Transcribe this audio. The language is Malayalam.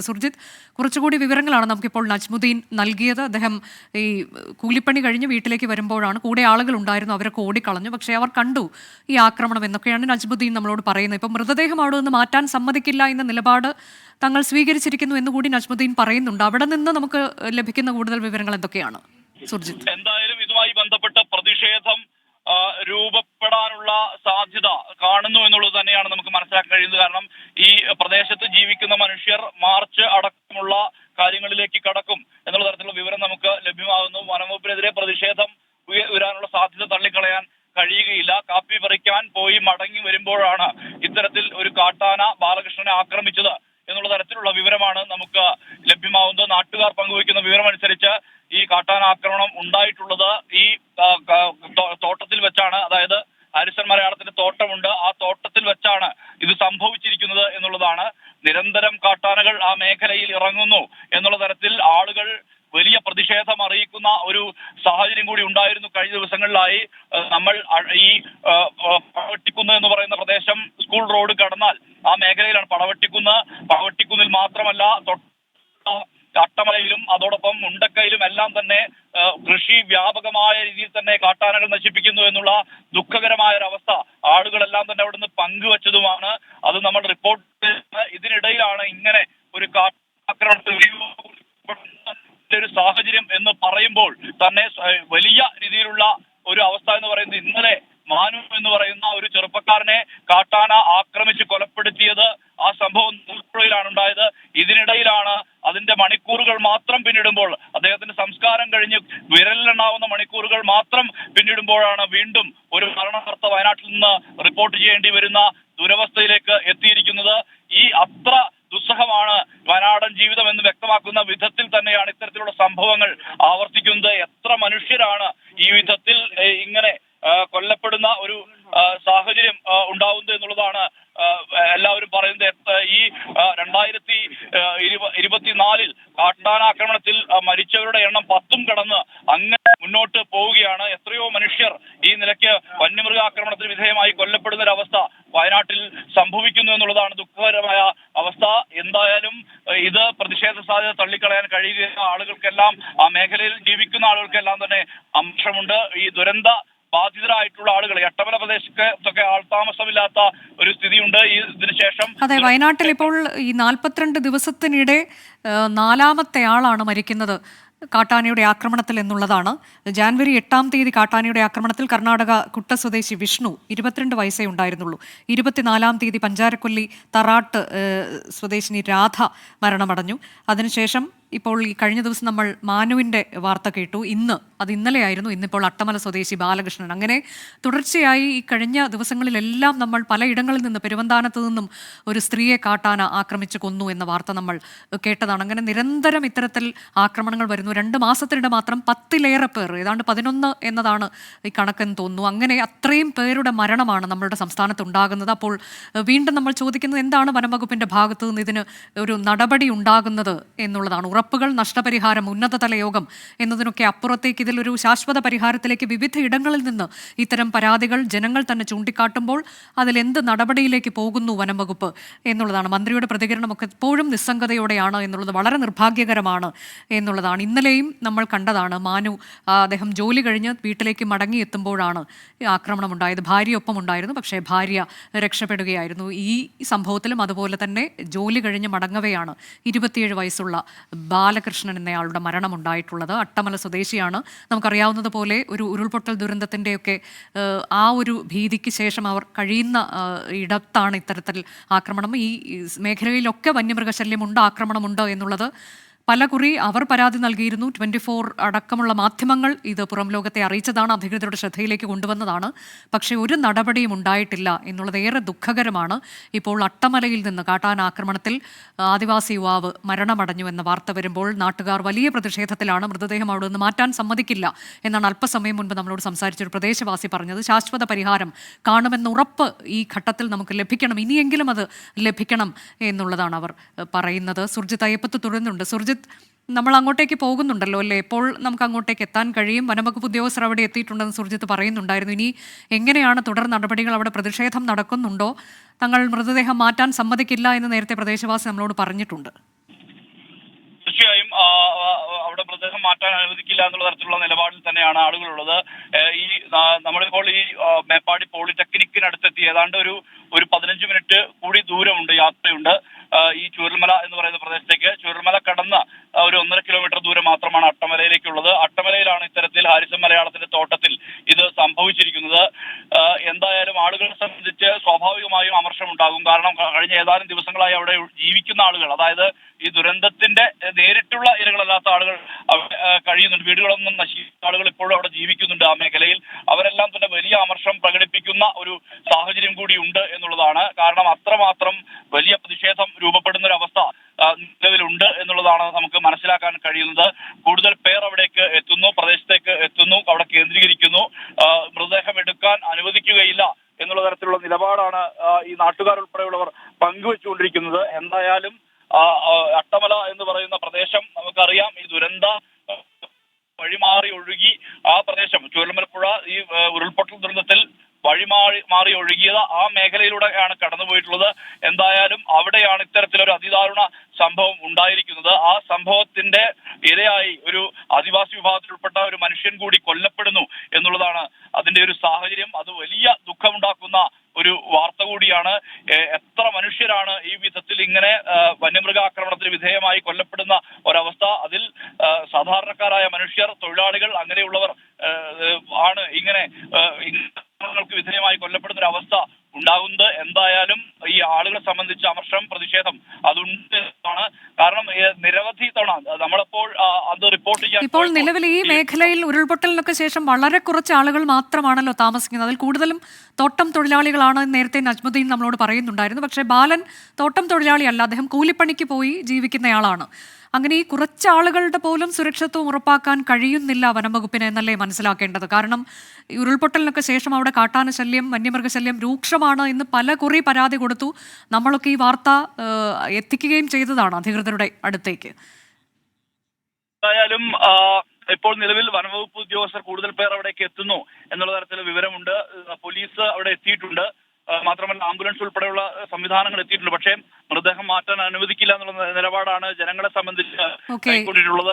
സുർജിത്ത് കുറച്ചുകൂടി വിവരങ്ങളാണ് നമുക്കിപ്പോൾ നജ്മുദ്ദീൻ നൽകിയത്. അദ്ദേഹം ഈ കൂലിപ്പണി കഴിഞ്ഞ് വീട്ടിലേക്ക് വരുമ്പോഴാണ് കൂടെ ആളുകൾ ഉണ്ടായിരുന്നു അവരൊക്കെ ഓടിക്കളഞ്ഞു. പക്ഷേ അവർ കണ്ടു ഈ ആക്രമണം എന്നൊക്കെയാണ് നജ്മുദ്ദീൻ നമ്മളോട് പറയുന്നത്. ഇപ്പം മൃതദേഹം അവിടെ നിന്ന് മാറ്റാൻ സമ്മതിക്കില്ല എന്ന നിലപാട് തങ്ങൾ സ്വീകരിച്ചിരിക്കുന്നു എന്ന് കൂടി നജ്മുദ്ദീൻ പറയുന്നുണ്ട്. അവിടെ നിന്ന് നമുക്ക് ലഭിക്കുന്ന കൂടുതൽ വിവരങ്ങൾ എന്തൊക്കെയാണ്? സുർജിത്ത് എന്തായാലും ഇതുമായി ബന്ധപ്പെട്ട പ്രതിഷേധം രൂപപ്പെടാനുള്ള സാധ്യത കാണുന്നു എന്നുള്ളത് തന്നെയാണ് നമുക്ക് മനസ്സിലാക്കാൻ കഴിയുന്നത്. കാരണം ഈ പ്രദേശത്ത് ജീവിക്കുന്ന മനുഷ്യർ മാർച്ച് അടക്കമുള്ള കാര്യങ്ങളിലേക്ക് കടക്കും എന്നുള്ള തരത്തിലുള്ള വിവരം നമുക്ക് ലഭ്യമാകുന്നു. വനംവകുപ്പിനെതിരെ പ്രതിഷേധം ഉയ- ഉയരാനുള്ള സാധ്യത തള്ളിക്കളയാൻ കഴിയുകയില്ല. കാപ്പി പറിക്കാൻ പോയി മടങ്ങി വരുമ്പോഴാണ് ഇത്തരത്തിൽ ഒരു കാട്ടാന ബാലകൃഷ്ണനെ ആക്രമിച്ചത് എന്നുള്ള തരത്തിലുള്ള വിവരമാണ് നമുക്ക് ലഭ്യമാവുന്നത് നാട്ടുകാർ പങ്കുവയ്ക്കുന്ന വിവരമനുസരിച്ച് ഈ കാട്ടാന ആക്രമണം ഉണ്ടായിട്ടുള്ളത് ഈ ആ, ക- തോ- തോട്ടത്തിൽ വെച്ചാണ് അതായത് ഹാരിസൺ മലയാളത്തിന്റെ തോട്ടമുണ്ട് ആ തോട്ടത്തിൽ വെച്ചാണ് ഇത് സംഭവിച്ചിരിക്കുന്നത് എന്നുള്ളതാണ് നിരന്തരം കാട്ടാനകൾ ആ മേഖലയിൽ ഇറങ്ങുന്നു എന്നുള്ള തരത്തിൽ ആളുകൾ വലിയ പ്രതിഷേധം അറിയിക്കുന്ന ഒരു സാഹചര്യം കൂടി ഉണ്ടായിരുന്നു കഴിഞ്ഞ ദിവസങ്ങളിലായി. നമ്മൾ ഈ പടവട്ടിക്കുന്ന് എന്ന് പറയുന്ന പ്രദേശം സ്കൂൾ റോഡ് കടന്നാൽ ആ മേഖലയിലാണ് പടവട്ടിക്കുന്ന്. പടവട്ടിക്കുന്നിൽ മാത്രമല്ല തൊട്ട അട്ടമലയിലും അതോടൊപ്പം മുണ്ടക്കയിലും എല്ലാം തന്നെ കൃഷി വ്യാപകമായ രീതിയിൽ തന്നെ കാട്ടാനകൾ നശിപ്പിക്കുന്നു എന്നുള്ള ദുഃഖകരമായ ഒരു അവസ്ഥ ആളുകളെല്ലാം തന്നെ അവിടുന്ന് പങ്കുവച്ചതുമാണ് അത് നമ്മൾ റിപ്പോർട്ട്. ഇതിനിടയിലാണ് ഇങ്ങനെ ഒരു കാട്ടാക്രമണത്തിൽ ഒരു സാഹചര്യം എന്ന് പറയുമ്പോൾ തന്നെ വലിയ രീതിയിലുള്ള ഒരു അവസ്ഥ എന്ന് പറയുന്നത് ഇന്നലെ മാനു എന്ന് പറയുന്ന ഒരു ചെറുപ്പക്കാരനെ കാട്ടാന ആക്രമിച്ച് കൊലപ്പെടുത്തിയത് ആ സംഭവം തൊടുപുഴയിലാണ് ഉണ്ടായത് അതിന്റെ മണിക്കൂറുകൾ മാത്രം പിന്നിടുമ്പോൾ അദ്ദേഹത്തിന്റെ സംസ്കാരം കഴിഞ്ഞ് വിരലിലെണ്ണാവുന്ന മണിക്കൂറുകൾ മാത്രം പിന്നിടുമ്പോഴാണ് വീണ്ടും ഒരു മരണവാർത്ത വയനാട്ടിൽ നിന്ന് റിപ്പോർട്ട് ചെയ്യേണ്ടി വരുന്ന ദുരവസ്ഥയിലേക്ക് എത്തിയിരിക്കുന്നത്. ഈ അത്ര ദുസ്സഹമാണ് വയനാടൻ ജീവിതം എന്ന് വ്യക്തമാക്കുന്ന വിധത്തിൽ തന്നെയാണ് ഇത്തരത്തിലുള്ള സംഭവങ്ങൾ ആവർത്തിക്കുന്നത്. എത്ര മനുഷ്യരാണ് ഈ വിധത്തിൽ ഇങ്ങനെ കൊല്ലപ്പെടുന്ന ഒരു സാഹചര്യം ഉണ്ടാവുന്നത് എന്നുള്ളതാണ് ഈ രണ്ടായിരത്തി ഇരുപത്തിനാലിൽ കാട്ടാനാക്രമണത്തിൽ ആക്രമണത്തിൽ മരിച്ചവരുടെ എണ്ണം പത്തും കടന്ന് അങ്ങനെ മുന്നോട്ട് പോവുകയാണ്. എത്രയോ മനുഷ്യർ ഈ നിലയ്ക്ക് വന്യമൃഗാക്രമണത്തിന് വിധേയമായി കൊല്ലപ്പെടുന്ന ഒരു അവസ്ഥ വയനാട്ടിൽ സംഭവിക്കുന്നു എന്നുള്ളതാണ് ദുഃഖകരമായ അവസ്ഥ. എന്തായാലും ഇത് പ്രതിഷേധ സാധ്യത തള്ളിക്കളയാൻ കഴിയുക ആളുകൾക്കെല്ലാം ആ മേഖലയിൽ ജീവിക്കുന്ന ആളുകൾക്കെല്ലാം തന്നെ അംശമുണ്ട്. ഈ ദുരന്ത ബാധിതരായിട്ടുള്ള ആളുകൾ എട്ടമല പ്രദേശത്തൊക്കെ ആൾതാമസമില്ലാത്ത ഒരു സ്ഥിതിയുണ്ട്. ഈ ഇതിനുശേഷം അതെ വയനാട്ടിൽ ഇപ്പോൾ ഈ നാൽപ്പത്തിരണ്ട് ദിവസത്തിനിടെ നാലാമത്തെ ആളാണ് മരിക്കുന്നത്. കാട്ടാനയുടെ ആക്രമണത്തിൽ എന്നുള്ളതാണ്. ജാൻവരി എട്ടാം തീയതി കാട്ടാനയുടെ ആക്രമണത്തിൽ കർണാടക കുട്ട സ്വദേശി വിഷ്ണു ഇരുപത്തിരണ്ട് വയസ്സേ ഉണ്ടായിരുന്നുള്ളൂ. ഇരുപത്തിനാലാം തീയതി പഞ്ചാരക്കൊല്ലി തറാട്ട് സ്വദേശിനി രാധ മരണമടഞ്ഞു. അതിനുശേഷം ഇപ്പോൾ ഈ കഴിഞ്ഞ ദിവസം നമ്മൾ മാനുവിന്റെ വാർത്ത കേട്ടു. ഇന്ന് അത് ഇന്നലെയായിരുന്നു. ഇന്നിപ്പോൾ അട്ടമല സ്വദേശി ബാലകൃഷ്ണൻ. അങ്ങനെ തുടർച്ചയായി ഈ കഴിഞ്ഞ ദിവസങ്ങളിലെല്ലാം നമ്മൾ പലയിടങ്ങളിൽ നിന്ന് പെരുവന്താനത്ത് നിന്നും ഒരു സ്ത്രീയെ കാട്ടാന ആക്രമിച്ചു കൊന്നു എന്ന വാർത്ത നമ്മൾ കേട്ടതാണ്. അങ്ങനെ നിരന്തരം ഇത്തരത്തിൽ ആക്രമണങ്ങൾ വരുന്നു. രണ്ട് മാസത്തിനിടെ മാത്രം പത്തിലേറെ പേർ ഏതാണ്ട് പതിനൊന്ന് എന്നതാണ് ഈ കണക്കെന്ന് തോന്നുന്നു. അങ്ങനെ അത്രയും പേരുടെ മരണമാണ് നമ്മളുടെ സംസ്ഥാനത്ത് ഉണ്ടാകുന്നത് അപ്പോൾ വീണ്ടും നമ്മൾ ചോദിക്കുന്നത് എന്താണ് വനംവകുപ്പിന്റെ ഭാഗത്തു നിന്ന് ഇതിന് ഒരു നടപടി ഉണ്ടാകുന്നത് എന്നുള്ളതാണ്. ഉറപ്പുകൾ നഷ്ടപരിഹാരം ഉന്നതതല യോഗം എന്നതിനൊക്കെ അപ്പുറത്തേക്ക് ഇതിലൊരു ശാശ്വത പരിഹാരത്തിലേക്ക് വിവിധ ഇടങ്ങളിൽ നിന്ന് ഇത്തരം പരാതികൾ ജനങ്ങൾ തന്നെ ചൂണ്ടിക്കാട്ടുമ്പോൾ അതിലെന്ത് നടപടിയിലേക്ക് പോകുന്നു വനം വകുപ്പ് എന്നുള്ളതാണ്. മന്ത്രിയുടെ പ്രതികരണമൊക്കെ എപ്പോഴും നിസ്സംഗതയോടെയാണ് എന്നുള്ളത് വളരെ നിർഭാഗ്യകരമാണ് എന്നുള്ളതാണ്. ഇന്നലെയും നമ്മൾ കണ്ടതാണ് മാനു അദ്ദേഹം ജോലി കഴിഞ്ഞ് വീട്ടിലേക്ക് മടങ്ങി എത്തുമ്പോഴാണ് ആക്രമണം ഉണ്ടായത് ഭാര്യയൊപ്പം ഉണ്ടായിരുന്നു പക്ഷേ ഭാര്യ രക്ഷപ്പെടുകയായിരുന്നു. ഈ സംഭവത്തിലും അതുപോലെ തന്നെ ജോലി കഴിഞ്ഞ് മടങ്ങവെയാണ്. ഇരുപത്തിയേഴ് വയസ്സുള്ള ബാലകൃഷ്ണൻ എന്നയാളുടെ മരണം ഉണ്ടായിട്ടുള്ളത് അട്ടമല സ്വദേശിയാണ്. നമുക്കറിയാവുന്നത് പോലെ ഒരു ഉരുൾപൊട്ടൽ ദുരന്തത്തിന്റെയൊക്കെ ആ ഒരു ഭീതിക്ക് ശേഷം അവർ കഴിയുന്ന ഇടത്താണ് ഇത്തരത്തിൽ ആക്രമണം. ഈ മേഖലയിലൊക്കെ വന്യമൃഗശല്യമുണ്ട് ആക്രമണമുണ്ട് എന്നുള്ളത് പല കുറി അവർ പരാതി നൽകിയിരുന്നു. ട്വന്റി ഫോർ അടക്കമുള്ള മാധ്യമങ്ങൾ ഇത് പുറം ലോകത്തെ അറിയിച്ചതാണ് അധികൃതരുടെ ശ്രദ്ധയിലേക്ക് കൊണ്ടുവന്നതാണ്. പക്ഷേ ഒരു നടപടിയും ഉണ്ടായിട്ടില്ല എന്നുള്ളത് ഏറെ ദുഃഖകരമാണ്. ഇപ്പോൾ അട്ടമലയിൽ നിന്ന് കാട്ടാന ആക്രമണത്തിൽ ആദിവാസി യുവാവ് മരണമടഞ്ഞു എന്ന വാർത്ത വരുമ്പോൾ നാട്ടുകാർ വലിയ പ്രതിഷേധത്തിലാണ് മൃതദേഹം അവിടെ നിന്ന് മാറ്റാൻ സമ്മതിക്കില്ല എന്നാണ് അല്പസമയം മുൻപ് നമ്മളോട് സംസാരിച്ച ഒരു പ്രദേശവാസി പറഞ്ഞത്. ശാശ്വത പരിഹാരം കാണുമെന്ന ഉറപ്പ് ഈ ഘട്ടത്തിൽ നമുക്ക് ലഭിക്കണം ഇനിയെങ്കിലും അത് ലഭിക്കണം എന്നുള്ളതാണ് അവർ പറയുന്നത്. സുർജിത് അയ്യപ്പത്ത് തുടരുന്നുണ്ട്. നമ്മൾ അങ്ങോട്ടേക്ക് പോകുന്നുണ്ടല്ലോ അല്ലേ? എപ്പോൾ നമുക്ക് അങ്ങോട്ടേക്ക് എത്താൻ കഴിയും. വനംവകുപ്പ് ഉദ്യോഗസ്ഥർ അവിടെ എത്തിയിട്ടുണ്ടെന്ന് സുർജിത്ത് പറയുന്നുണ്ടായിരുന്നു. ഇനി എങ്ങനെയാണ് തുടർ നടപടികൾ അവിടെ പ്രതിഷേധം നടക്കുന്നുണ്ടോ? തങ്ങൾ മൃതദേഹം മാറ്റാൻ സമ്മതിക്കില്ല എന്ന് നേരത്തെ പ്രദേശവാസി നമ്മളോട് പറഞ്ഞിട്ടുണ്ട്. ആ, അവിടെ മൃതദേഹം മാറ്റാൻ അനുവദിക്കില്ല എന്നുള്ള തരത്തിലുള്ള നിലപാടിൽ തന്നെയാണ് ആളുകളുള്ളത്. ഈ നമ്മളിപ്പോൾ ഈ മേപ്പാടി പോളിടെക്നിക്കിനടുത്തെത്തി. ഏതാണ്ട് ഒരു ഒരു പതിനഞ്ച് മിനിറ്റ് കൂടി ദൂരമുണ്ട് യാത്രയുണ്ട്. ഈ ചൂരൽമല എന്ന് പറയുന്ന പ്രദേശത്തേക്ക് ചൂരൽമല കടന്ന് ഒരു ഒന്നര കിലോമീറ്റർ ദൂരം മാത്രമാണ് അട്ടമലയിലേക്കുള്ളത്. അട്ടമലയിലാണ് ഇത്തരത്തിൽ ഹാരിസൺ മലയാളത്തിന്റെ തോട്ടത്തിൽ ഇത് സംഭവിച്ചിരിക്കുന്നത്. എന്തായാലും ആളുകളെ സംബന്ധിച്ച് സ്വാഭാവികമായും അമർഷം ഉണ്ടാകും കാരണം കഴിഞ്ഞ ഏതാനും ദിവസങ്ങളായി അവിടെ ജീവിക്കുന്ന ആളുകൾ അതായത് ഈ ദുരന്തത്തിന്റെ നേരിട്ടുള്ള ഇരകളല്ലാത്ത ആളുകൾ കഴിയുന്നുണ്ട്. വീടുകളൊന്നും നശിക്കുന്ന ആളുകൾ ഇപ്പോഴും അവിടെ ജീവിക്കുന്നുണ്ട് ആ മേഖലയിൽ. അവരെല്ലാം തന്നെ വലിയ അമർഷം പ്രകടിപ്പിക്കുന്ന ഒരു സാഹചര്യം കൂടി ഉണ്ട് എന്നുള്ളതാണ്. കാരണം അത്രമാത്രം വലിയ പ്രതിഷേധം രൂപപ്പെടുന്ന ഒരു അവസ്ഥ നിലവിലുണ്ട് എന്നുള്ളതാണ് നമുക്ക് മനസ്സിലാക്കാൻ കഴിയുന്നത്. കൂടുതൽ പേർ അവിടേക്ക് എത്തുന്നു പ്രദേശത്തേക്ക് എത്തുന്നു അവിടെ കേന്ദ്രീകരിക്കുന്നു. മൃതദേഹം എടുക്കാൻ അനുവദിക്കുകയില്ല എന്നുള്ള തരത്തിലുള്ള നിലപാടാണ് ഈ നാട്ടുകാർ ഉൾപ്പെടെയുള്ളവർ പങ്കുവെച്ചുകൊണ്ടിരിക്കുന്നത്. എന്തായാലും അട്ടമല എന്ന് പറയുന്ന പ്രദേശം നമുക്കറിയാം. ഈ ദുരന്ത വഴിമാറി ഒഴുകി ആ പ്രദേശം ചുരൽമലപ്പുഴ ഈ ദുരന്തത്തിൽ വഴിമാറി മാറി ഒഴുകിയത് ആ മേഖലയിലൂടെയാണ് കടന്നുപോയിട്ടുള്ളത്. എന്തായാലും അവിടെയാണ് ഇത്തരത്തിലൊരു അതിദാരുണ സംഭവം ഉണ്ടായിരിക്കുന്നത്. ആ സംഭവത്തിന്റെ ഇരയായി ഒരു ആദിവാസി വിഭാഗത്തിൽപ്പെട്ട ഒരു മനുഷ്യൻ കൂടി കൊല്ലപ്പെടുന്നു എന്നുള്ളതാണ് അതിന്റെ ഒരു സാഹചര്യം. അത് വലിയ ദുഃഖമുണ്ടാക്കുന്ന ഒരു വാർത്ത കൂടിയാണ്. എത്ര മനുഷ്യരാണ് ഈ വിധത്തിൽ ഇങ്ങനെ വന്യമൃഗാക്രമണത്തിന് വിധേയമായി കൊല്ലപ്പെടുന്ന ഒരവസ്ഥ അതിൽ ആ, സാധാരണക്കാരായ മനുഷ്യർ തൊഴിലാളികൾ അങ്ങനെയുള്ളവർ ആ, ഏ, ആണ് ഇങ്ങനെ ആ, വിധേയമായി കൊല്ലപ്പെടുന്ന ഒരു അവസ്ഥ ഉണ്ടാകുന്നത് എന്തായാലും ഈ ആളുകളെ സംബന്ധിച്ച് അമർഷം പ്രതിഷേധം അതുണ്ട് കാരണം നിരവധി തവണ നമ്മളപ്പോൾ അത് റിപ്പോർട്ട് ചെയ്യാൻ ഇപ്പോൾ നിലവിൽ ഈ മേഖലയിൽ ഉരുൾപൊട്ടലിനൊക്കെ ശേഷം വളരെ കുറച്ച് ആളുകൾ മാത്രമാണല്ലോ താമസിക്കുന്നത്. അതിൽ കൂടുതലും തോട്ടം തൊഴിലാളികളാണ് നേരത്തെ നജ്മുദ്ദീൻ നമ്മളോട് പറയുന്നുണ്ടായിരുന്നു. പക്ഷേ ബാലൻ തോട്ടം തൊഴിലാളിയല്ല അദ്ദേഹം കൂലിപ്പണിക്ക് പോയി ജീവിക്കുന്നയാളാണ്. അങ്ങനെ ഈ കുറച്ച് ആളുകളുടെ പോലും സുരക്ഷിതത്വം ഉറപ്പാക്കാൻ കഴിയുന്നില്ല വനംവകുപ്പിന് എന്നല്ലേ മനസ്സിലാക്കേണ്ടത്. കാരണം ഉരുൾപൊട്ടലിനൊക്കെ ശേഷം അവിടെ കാട്ടാന ശല്യം വന്യമൃഗശല്യം രൂക്ഷമാണ് എന്ന് പല കുറി പരാതി കൊടുത്തു. നമ്മളൊക്കെ ഈ വാർത്ത എത്തിക്കുകയും ചെയ്തതാണ് അധികൃതരുടെ അടുത്തേക്ക്. എന്തായാലും ഇപ്പോൾ നിലവിൽ വനംവകുപ്പ് ഉദ്യോഗസ്ഥർ കൂടുതൽ പേർ അവിടേക്ക് എത്തുന്നു എന്നുള്ള തരത്തിലുള്ള വിവരമുണ്ട്. പോലീസ് അവിടെ എത്തിയിട്ടുണ്ട്. മാത്രമല്ല ആംബുലൻസ് ഉൾപ്പെടെയുള്ള സംവിധാനങ്ങൾ എത്തിയിട്ടുണ്ട് പക്ഷേ മൃതദേഹം മാറ്റാൻ അനുവദിക്കില്ല എന്നുള്ള നിലപാടാണ് ജനങ്ങളെ സംബന്ധിച്ച്. കൈക്കൊണ്ടിട്ടുള്ളത്